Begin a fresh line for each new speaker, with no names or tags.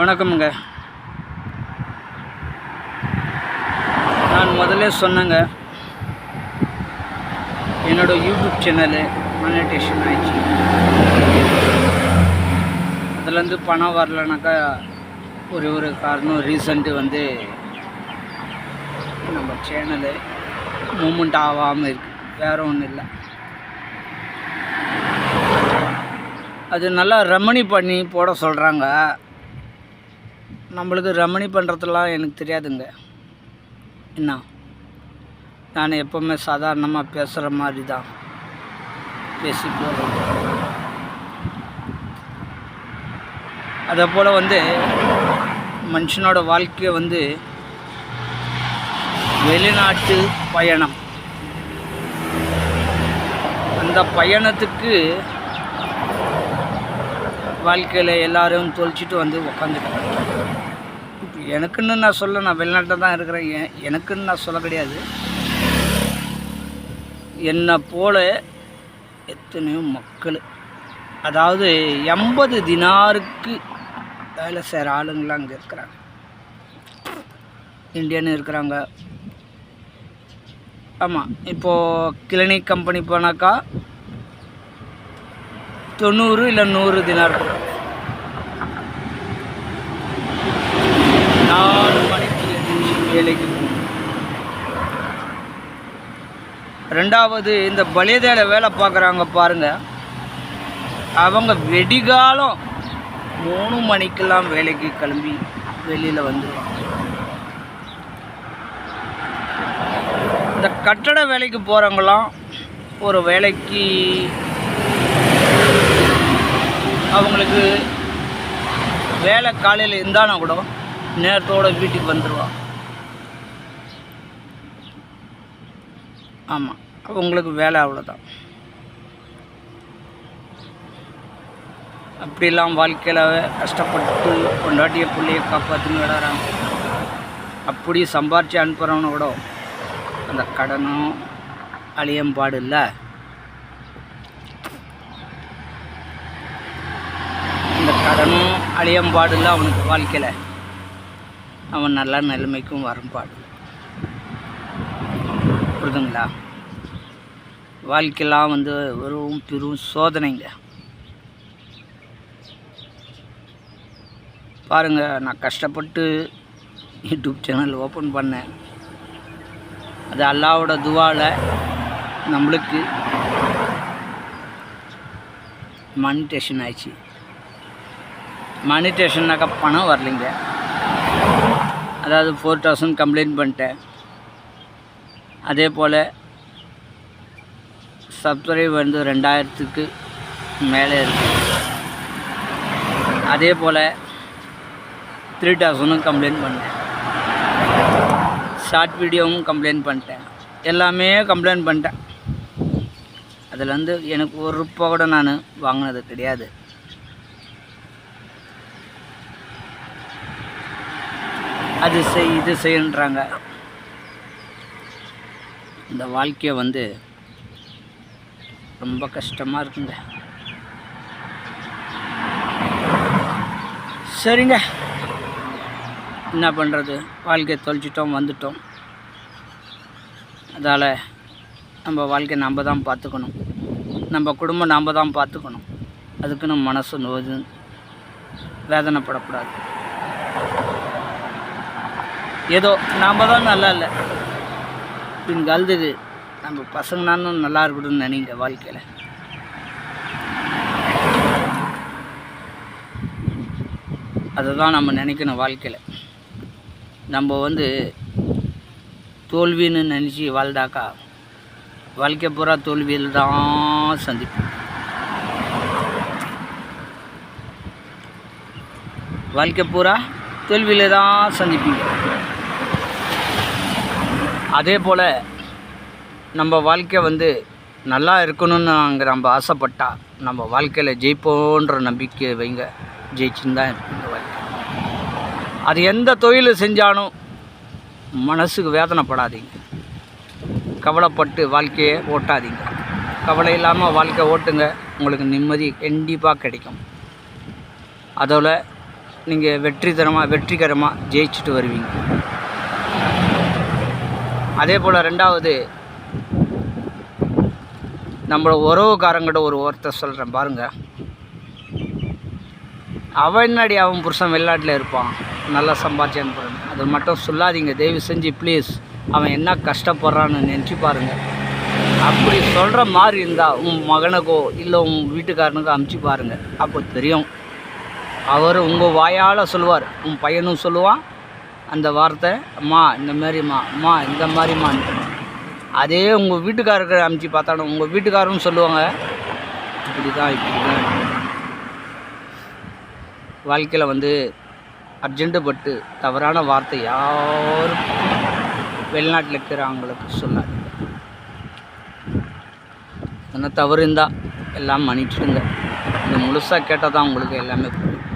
வணக்கமுங்க. நான் முதல்ல சொன்னேங்க என்னோட யூடியூப் சேனலு மானிட்டேஷன் ஆயிடுச்சு. அதுலேருந்து பணம் வரலனாக்கா ஒரு ஒரு காரணம் ரீசண்ட்டு வந்து நம்ம சேனலு மூமெண்ட் ஆகாமல் இருக்குது வேறு ஒன்றும் இல்லை. அது நல்லா ரமணி பண்ணி போட சொல்கிறாங்க நம்மளுக்கு ரமணி பண்ணுறதுலாம் எனக்கு தெரியாதுங்க. என்ன? நான் எப்போவுமே சாதாரணமாக பேசுகிற மாதிரி தான் பேசி போகிறேன் அதே போல் வந்து மனுஷனோட வாழ்க்கையை வந்து வெளிநாட்டு பயணம். அந்த பயணத்துக்கு வாழ்க்கையில் எல்லாரும் தொலைச்சிட்டு வந்து உக்காந்துட்டாங்க எனக்குன்னு நான் சொல்ல நான் வெளிநாட்டில் தான் இருக்கிறேன். ஏன் எனக்குன்னு நான் சொல்ல கிடையாது. என்னை போல எத்தனையோ மக்கள். அதாவது எண்பது தினாருக்கு வேலை செய்கிற ஆளுங்களாம் அங்கே இருக்கிறாங்க. இந்தியன்னு இருக்கிறாங்க. ஆமாம் இப்போது கிளினிக் கம்பெனி போனாக்கா தொண்ணூறு இல்லை நூறு தினார் கொடுக்கும். ரெண்டாவது இந்த பலியதேல வேலை பார்க்குறாங்க பாருங்கள் அவங்க வெடிகாலம் மூணு மணிக்கெல்லாம் வேலைக்கு கிளம்பி வெளியில் வந்துடுவாங்க இந்த கட்டட வேலைக்கு போகிறவங்களாம் ஒரு வேலைக்கு அவங்களுக்கு வேலை காலையில் இருந்தாலும் கூட நேரத்தோட வீட்டுக்கு வந்துடுவான் ஆமாம் உங்களுக்கு வேலை அவ்வளோதான் அப்படிலாம் வாழ்க்கையில் கஷ்டப்பட்டு கொண்டாட்டிய பிள்ளைய காப்பாற்றின்னு விளாட்றாங்க அப்படி சம்பாரித்து அனுப்புகிறவனோட கூட அந்த கடனும் அழியம்பாடு இல்லை அந்த கடனும் அழியம்பாடு இல்லை அவனுக்கு வாழ்க்கையில். அவன் நல்ல நிலைமைக்கும் வரும்பாடு புரிதுங்களா? வாழ்க்கையெல்லாம் வந்து வெறும் பெரும் சோதனைங்க. பாருங்கள் நான் கஷ்டப்பட்டு யூடியூப் சேனல் ஓப்பன் பண்ணேன். அது அல்லாவோட துவாவில் நம்மளுக்கு மானிட்டேஷன் ஆயிடுச்சு. மானிட்டேஷன்னாக்கா பணம் வரலைங்க. அதாவது ஃபோர் தௌசண்ட் கம்ப்ளைண்ட் பண்ணிட்டேன். அதே போல் சப்ஸ்கிரைப் வந்து ரெண்டாயிரத்துக்கு மேலே இருக்குது அதே போல் த்ரீ தௌசண்டும் கம்ப்ளைண்ட் பண்ணேன் ஷார்ட் வீடியோவும் கம்ப்ளைண்ட் பண்ணிட்டேன். எல்லாமே கம்ப்ளைண்ட் பண்ணிட்டேன். அதில் வந்து எனக்கு ஒரு ரூபா கூட நான் வாங்கினது கிடையாது. அது செய் இது செய்யன்றாங்க. இந்த வாழ்க்கையை வந்து ரொம்ப கஷ்டமாக இருக்குங்க. சரிங்க. என்ன பண்ணுறது வாழ்க்கையை தொலைச்சிட்டோம் வந்துட்டோம். அதால் நம்ம வாழ்க்கையை நம்ம தான் பார்த்துக்கணும் நம்ம குடும்பம் நாம் தான் பார்த்துக்கணும் அதுக்குன்னு மனசு நோது வேதனைப்படக்கூடாது. ஏதோ நாம் தான் நல்லா இல்லை. பின் கழுதுது நம்ம பசங்கனாலும் நல்லா இருக்கணும்னு நினைங்க வாழ்க்கையில். அதை தான் நம்ம நினைக்கணும் வாழ்க்கையில். நம்ம வந்து தோல்வின்னு நினச்சி வாழ்ந்தாக்கா வாழ்க்கை பூரா தோல்வியில் தான் சந்திப்போம். வாழ்க்கை பூரா தோல்வியில் தான் சந்திப்பீங்க. அதே போல் நம்ம வாழ்க்கை வந்து நல்லா இருக்கணும்னு அங்கே நம்ம ஆசைப்பட்டா நம்ம வாழ்க்கையில் ஜெயிப்போன்ற நம்பிக்கை வைங்க. ஜெயிச்சுன்னு தான் இருக்கும் இந்த வாழ்க்கை. அது எந்த தொழில் செஞ்சாலும் மனசுக்கு வேதனைப்படாதீங்க. கவலைப்பட்டு வாழ்க்கையை ஓட்டாதீங்க. கவலை இல்லாமல் வாழ்க்கை ஓட்டுங்க. உங்களுக்கு நிம்மதி கண்டிப்பாக கிடைக்கும். அதோட நீங்கள் வெற்றிதரமாக வெற்றிகரமாக ஜெயிச்சுட்டு வருவீங்க. அதே போல் ரெண்டாவது நம்மளோட உறவுக்காரங்கிட்ட ஒரு வார்த்தை சொல்கிறேன் பாருங்கள் அவன் என்னடி அவன் புருஷன் வெளிநாட்டில் இருப்பான் நல்லா சம்பாதிச்சான்னு பாருங்க அது மட்டும் சொல்லாதீங்க தயவு செஞ்சு ப்ளீஸ் அவன் என்ன கஷ்டப்படுறான்னு நினச்சி பாருங்கள் அப்படி சொல்கிற மாதிரி இருந்தால் உன் மகனுக்கோ இல்லை உன் வீட்டுக்காரனுக்கோ அமுச்சு பாருங்க. அப்போ தெரியும். அவர் உங்கள் வாயால் சொல்லுவார் உன் பையனும் சொல்லுவான். அந்த வார்த்தை அம்மா இந்த மாதிரிம்மா அம்மா இந்த மாதிரிம்மா அதே உங்கள் வீட்டுக்காரருக்கு அமுச்சு பார்த்தாலும் உங்கள் வீட்டுக்காரரும் சொல்லுவாங்க இப்படி தான் இப்படி தான் வாழ்க்கையில் வந்து அர்ஜென்ட்டு பட்டு தவறான வார்த்தை யாரும் வெளிநாட்டில் இருக்கிறவங்களுக்கு சொல்லாது என்ன தவறு இருந்தால் எல்லாம் மன்னிச்சிடுங்க. இது முழுசாக கேட்டால் தான் உங்களுக்கு எல்லாமே